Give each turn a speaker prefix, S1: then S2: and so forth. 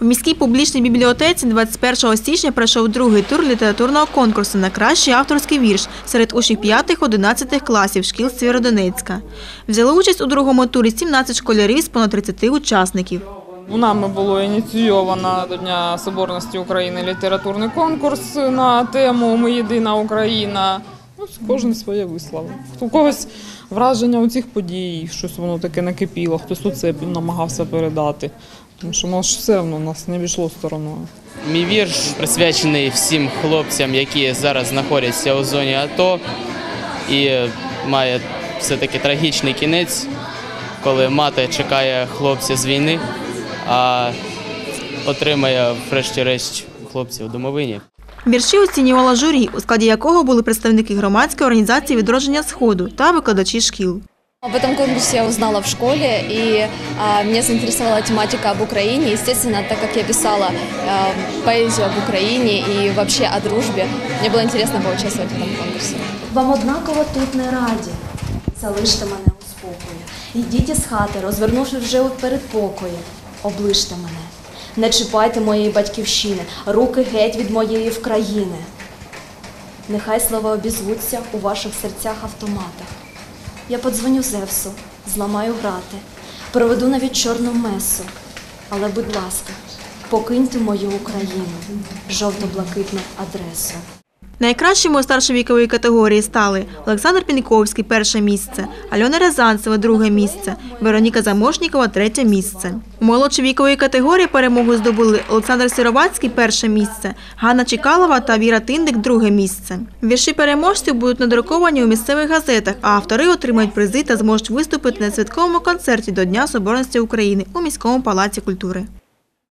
S1: В міській публічній бібліотеці 21 січня пройшов другий тур літературного конкурсу на кращий авторський вірш серед учнів 5-11 класів шкіл Сєвєродонецька. Взяли участь у другому турі 17 школярів з понад 30 учасників.
S2: У нами було ініційовано до Дня Соборності України літературний конкурс на тему Ми єдина Україна. Ну, кожен своє. Хто у когось враження у цих подій, щось воно таке накипіло, хтось це намагався передати. Тому що може, все одно нас не обійшло стороною.
S3: Мій вірш присвячений всім хлопцям, які зараз знаходяться у зоні АТО і має все-таки трагічний кінець, коли мати чекає хлопця з війни, а отримає, врешті-решт, хлопців в домовині.
S1: Вірші оцінювала журі, у складі якого були представники громадської організації відродження Сходу та викладачі шкіл.
S4: Об этом конкурсе я узнала в школе, и а, меня заинтересовала тематика об Украине. Естественно, так как я писала а, поэзию об Украине и вообще о дружбе, мне было интересно поучаствовать в этом конкурсе.
S5: Вам однаково тут не раді. Залиште мене у спокої. Йдіть із хати, розвернувши вже у передпокої. Облиште мене. Не чіпайте моєї батьківщини, руки геть від моєї вкраїни. Нехай слова обізвуться у ваших серцях автоматах. Я подзвоню Зевсу, зламаю грати, проведу навіть чорну месу. Але, будь ласка, покиньте мою Україну, жовто-блакитну адресу.
S1: Найкращими у старшій вікової категорії стали Олександр Піньковський – перше місце, Альона Рязанцева – друге місце, Вероніка Замошнікова – третє місце. У молодшій вікової категорії перемогу здобули Олександр Сировацький – перше місце, Ганна Чекалова та Віра Тиндик – друге місце. Вірші переможців будуть надруковані у місцевих газетах, а автори отримають призи та зможуть виступити на святковому концерті до Дня Соборності України у міському палаці культури.